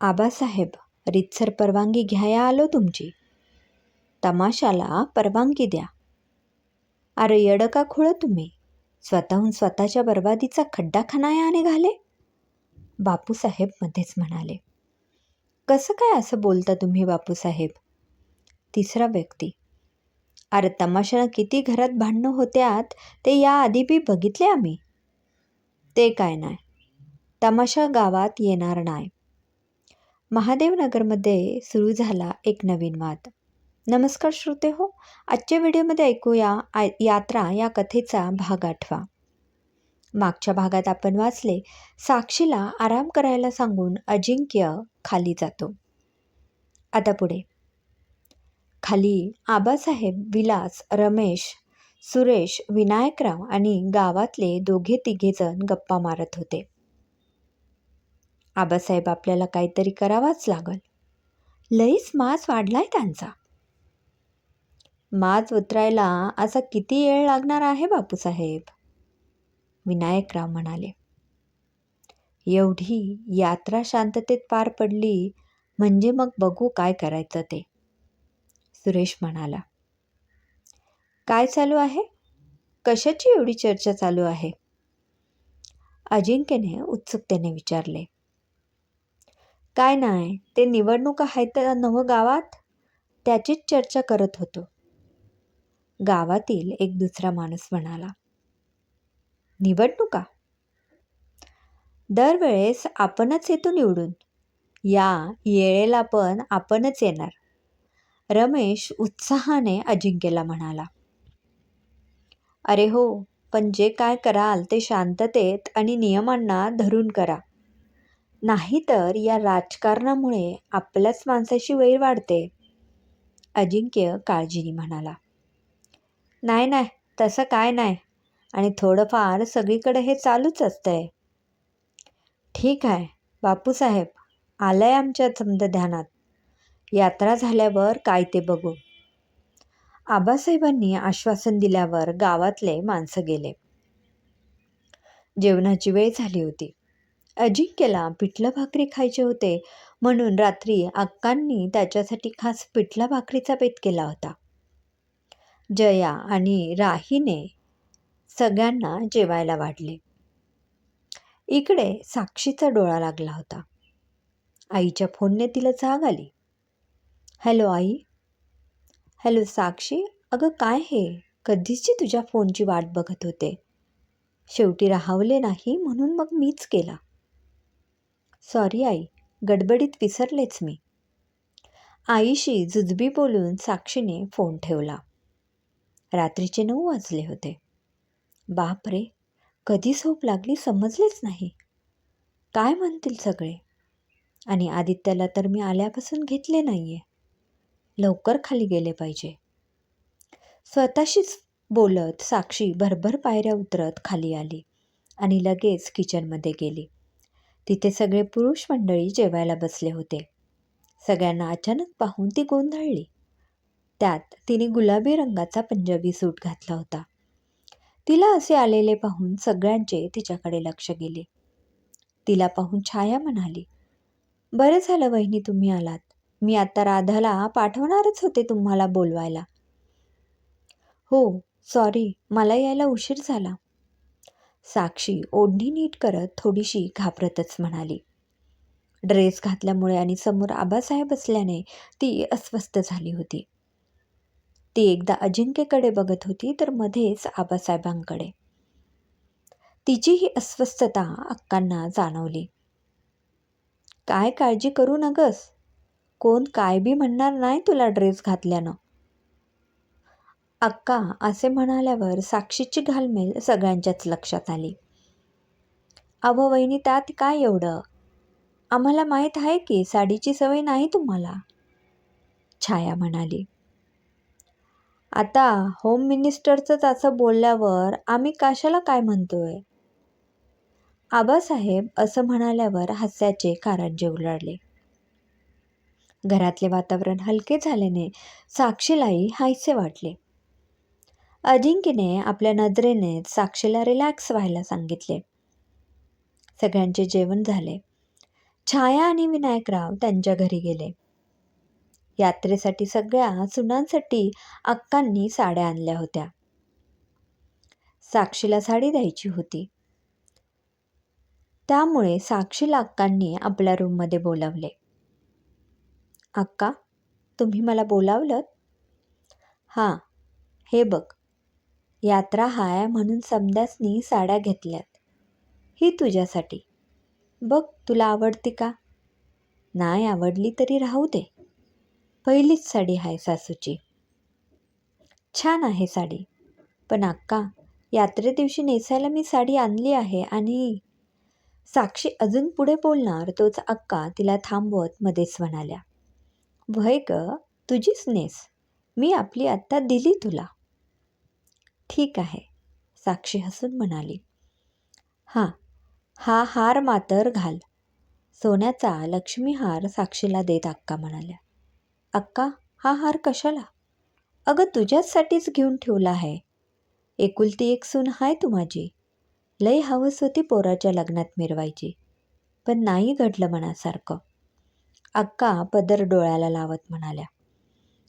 आबासाहेब रितसर परवानगी घ्याया आलो तुमची. तमाशाला परवानगी द्या. अरे येडं का खुळं तुम्ही. स्वतःहून स्वतःच्या बर्बादीचा खड्डा खणाया निघाले बापूसाहेब मध्येच म्हणाले. कसं काय असं बोलता तुम्ही बापूसाहेब? तिसरा व्यक्ती. अरे तमाशानं किती घरात भांडणं होत्यात ते याआधी बी बघितले आम्ही. ते काय नाही तमाशा गावात येणार नाही महादेवनगरमध्ये सुरू झाला एक नवीन वाद. नमस्कार श्रोते हो आजच्या व्हिडिओमध्ये ऐकूया आय यात्रा या कथेचा भाग आठवा. मागच्या भागात आपण वाचले साक्षीला आराम करायला सांगून अजिंक्य खाली जातो. आता पुढे. खाली आबासाहेब विलास रमेश सुरेश विनायकराव आणि गावातले दोघे तिघेजण गप्पा मारत होते. आबासाहेब आपल्याला काहीतरी करावाच लागल. लईच मास वाढलाय त्यांचा. माज उतरायला असा किती वेळ लागणार आहे बापूसाहेब? विनायकराव म्हणाले. एवढी यात्रा शांततेत पार पडली म्हणजे मग बघू काय करायचं ते. सुरेश म्हणाला. काय चालू आहे? कशाची एवढी चर्चा चालू आहे? अजिंक्यने उत्सुकतेने विचारले. काय नाही ते निवडणूक आहेत नवं गावात? त्याचीच चर्चा करत होतो. गावातील एक दुसरा माणूस म्हणाला निवडणुका? दरवेळेस आपणच येतो निवडून. या येळेला पण आपणच येणार. रमेश उत्साहाने अजिंक्यला म्हणाला अरे हो पण जे काय कराल ते शांततेत आणि नियमांना धरून करा. नाहीतर या राजकारणामुळे आपल्याच माणसाची वैर वाढते. अजिंक्य काळजीने म्हणाला नाही नाही तसं काय नाही. आणि थोडंफार सगळीकडे हे चालूच असतंय. ठीक आहे बापूसाहेब आलंय आमच्या समज ध्यानात. यात्रा झाल्यावर काय ते बघू. आबासाहेबांनी आश्वासन दिल्यावर गावातले माणसं गेले. जेवणाची वेळ झाली होती. अजिंक्यला पिठलं भाकरी खायचे होते. म्हणून रात्री अक्कांनी त्याच्यासाठी खास पिठला भाकरीचा बेत केला होता. जया आणि राहीने सगळ्यांना जेवायला वाढले. इकडे साक्षीचा डोळा लागला होता. आईच्या फोनने तिला जाग आली. हॅलो आई. हॅलो साक्षी. अगं काय हे? कधीची तुझ्या फोनची वाट बघत होते? शेवटी राहावले नाही म्हणून मग मीच केला. सॉरी आई गडबडीत विसरलेच मी. आईशी जुजबी बोलून साक्षीने फोन ठेवला. रात्रीचे नऊ वाजले होते. बाप रे कधी झोप लागली समजलेच नाही. काय म्हणतील सगळे? आणि आदित्याला तर मी आल्यापासून घेतले नाही आहे लवकर खाली गेले पाहिजे. स्वतःशीच बोलत साक्षी भरभर पायऱ्या उतरत खाली आली आणि लगेच किचनमध्ये गेली. तिथे सगळे पुरुष मंडळी जेवायला बसले होते. सगळ्यांना अचानक पाहून ती गोंधळली. त्यात तिने गुलाबी रंगाचा पंजाबी सूट घातला होता. तिला असे आलेले पाहून सगळ्यांचे तिच्याकडे लक्ष गेले. तिला पाहून छाया म्हणाली बरं झालं वहिनी तुम्ही आलात. मी आता राधाला पाठवणारच होते तुम्हाला बोलवायला. हो सॉरी मला यायला उशीर झाला. साक्षी ओढणी नीट करत थोडीशी घाबरतच म्हणाली. ड्रेस घातल्यामुळे आणि समोर आबासाहेब असल्याने ती अस्वस्थ झाली होती. ती एकदा अजिंक्यकडे बघत होती तर मध्येच आबासाहेबांकडे. तिची ही अस्वस्थता अक्कांना जाणवली. काय काळजी करू नगस? कोण काय बी म्हणणार नाही तुला ड्रेस घातल्यानं. अक्का असे म्हणाल्यावर साक्षीची घालमेल सगळ्यांच्याच लक्षात आली. अव वहिनी त्यात काय एवढं? आम्हाला माहीत आहे की साडीची सवय नाही तुम्हाला? छाया म्हणाली. आता होम मिनिस्टरचंच असं बोलल्यावर आम्ही कशाला काय म्हणतोय? आबासाहेब असं म्हणाल्यावर हास्याचे कारंजे उलळले. घरातले वातावरण हलके झाल्याने साक्षीलाही हायसे वाटले. अजिंक्यने आपल्या नजरेने साक्षीला रिलॅक्स व्हायला सांगितले. सगळ्यांचे जेवण झाले. छाया आणि विनायकराव त्यांच्या घरी गेले. यात्रेसाठी सगळ्या सुनांसाठी अक्कांनी साड्या आणल्या होत्या. साक्षीला साडी द्यायची होती. त्यामुळे साक्षीला अक्कांनी आपल्या रूममध्ये बोलावले. अक्का तुम्ही मला बोलावलं हां हे बघ यात्रा हाय म्हणून समद्यासनी साड्या घेतल्यात. ही तुझ्यासाठी. बघ तुला आवडती का? नाही आवडली तरी राहू दे. पहिलीच साडी आहे सासूची. छान आहे साडी. पण अक्का यात्रे दिवशी नेसायला मी साडी आणली आहे आणि साक्षी अजून पुढे बोलणार तोच अक्का तिला थांबवत मध्येच म्हणाल्या. वय ग तुझीच नेस. मी आपली आत्ता दिली तुला. ठीक आहे साक्षी हसून म्हणाली. हां हा हार मातर घाल. सोन्याचा लक्ष्मी हार साक्षीला देत अक्का म्हणाल्या. अक्का हा हार कशाला? अगं तुझ्याचसाठीच घेऊन ठेवला आहे. एकुलती एक सून हाय तू माझी. लय हवस होती पोराच्या लग्नात मिरवायची. पण नाही घडलं मनासारखं. अक्का पदर डोळ्याला लावत म्हणाल्या.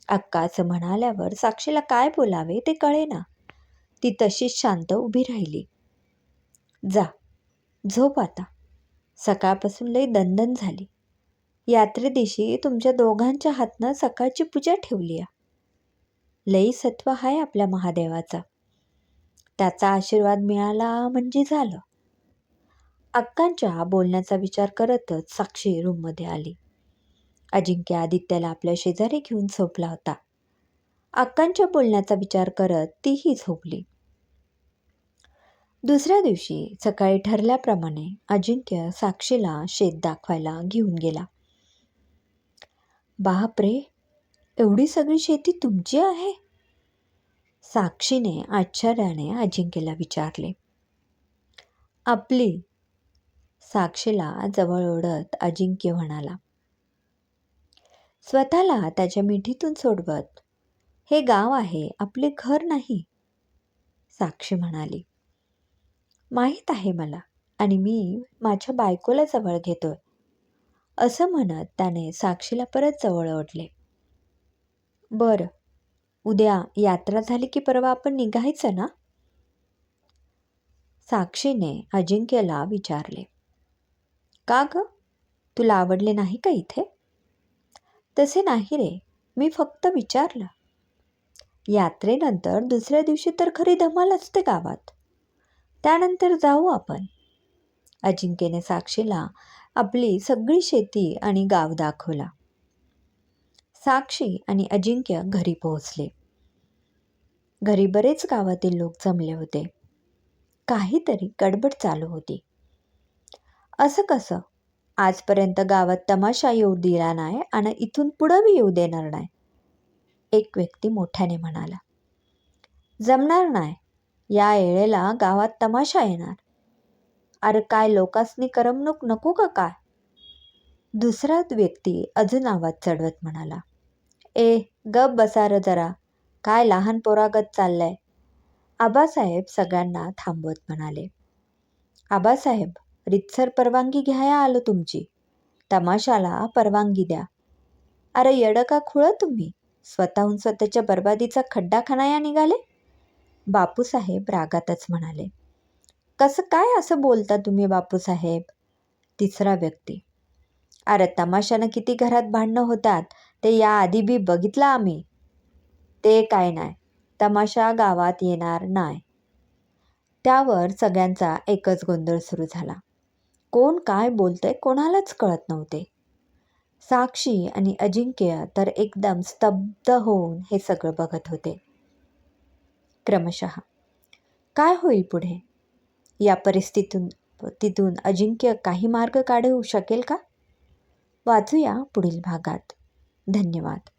अक्का असं म्हणाल्यावर साक्षीला काय बोलावे ते कळे ना ती तशीच शांत उभी राहिली. जा झोप आता. सकाळपासून लई दणदण झाली. यात्रेदिशी तुमच्या दोघांच्या हातनं सकाळची पूजा ठेवली आहे लई सत्व आहे आपल्या महादेवाचा. त्याचा आशीर्वाद मिळाला म्हणजे झालं. अक्कांच्या बोलण्याचा विचार करतच साक्षी रूममध्ये आली. अजिंक्य आदित्याला आपल्या शेजारी घेऊन झोपला होता. अक्कांच्या बोलण्याचा विचार करत तीही झोपली. दुसऱ्या दिवशी सकाळी ठरल्याप्रमाणे अजिंक्य साक्षीला शेत दाखवायला घेऊन गेला. बापरे! एवढी सगळी शेती तुमची आहे? साक्षीने आश्चर्याने अजिंक्यला विचारले. आपली. साक्षीला जवळ ओढत अजिंक्य म्हणाला. स्वतःला त्याच्या मिठीतून सोडवत हे गाव आहे आपले घर नाही. साक्षी म्हणाली माहीत आहे मला आणि मी माझ्या बायकोला जवळ घेतोय. असं म्हणत त्याने साक्षीला परत जवळ ओढले. बरं उद्या यात्रा झाली की परवा आपण निघायचं ना? साक्षीने अजिंक्यला विचारले का ग? तुला आवडले नाही का इथे? तसे नाही रे मी फक्त विचारलं. यात्रेनंतर दुसऱ्या दिवशी तर खरी धमाल असते गावात. त्यानंतर जाऊ आपण. अजिंक्यने साक्षीला आपली सगळी शेती आणि गाव दाखवला. साक्षी आणि अजिंक्य घरी पोहोचले. घरी बरेच गावातील लोक जमले होते. काहीतरी गडबड चालू होती. असं कसं? आजपर्यंत गावात तमाशा येऊ दिला नाही आणि इथून पुढं बी येऊ देणार नाही. एक व्यक्ती मोठ्याने म्हणाला. जमणार नाही. या येळेला गावात तमाशा येणार. अरे काय लोकासनी करमणूक नको का काय? दुसरा व्यक्ती अजून आवाज चढवत म्हणाला. ए गप बसार जरा. काय लहान पोरागत चाललंय? आबासाहेब सगळ्यांना थांबवत म्हणाले. आबासाहेब रितसर परवानगी घ्याया आलो तुमची. तमाशाला परवानगी द्या. अरे येडं का खुळं तुम्ही? स्वतःहून स्वतःच्या बर्बादीचा खड्डा खणाया निघाले? बापूसाहेब रागातच म्हणाले कसं काय असं बोलता तुम्ही बापूसाहेब? तिसरा व्यक्ती अरे तमाशानं किती घरात भांडणं होतात ते याआधी बी बघितलं आम्ही. ते काय नाही तमाशा गावात येणार नाही त्यावर सगळ्यांचा एकच गोंधळ सुरू झाला. कोण काय बोलतंय कोणालाच कळत नव्हते. साक्षी आणि अजिंक्य तर एकदम स्तब्ध होऊन हे सगळं बघत होते. क्रमशः काय होईल पुढे? या परिस्थितीतून तिथून अजिंक्य काही मार्ग काढू शकेल का? वाचूया पुढील भागात. धन्यवाद.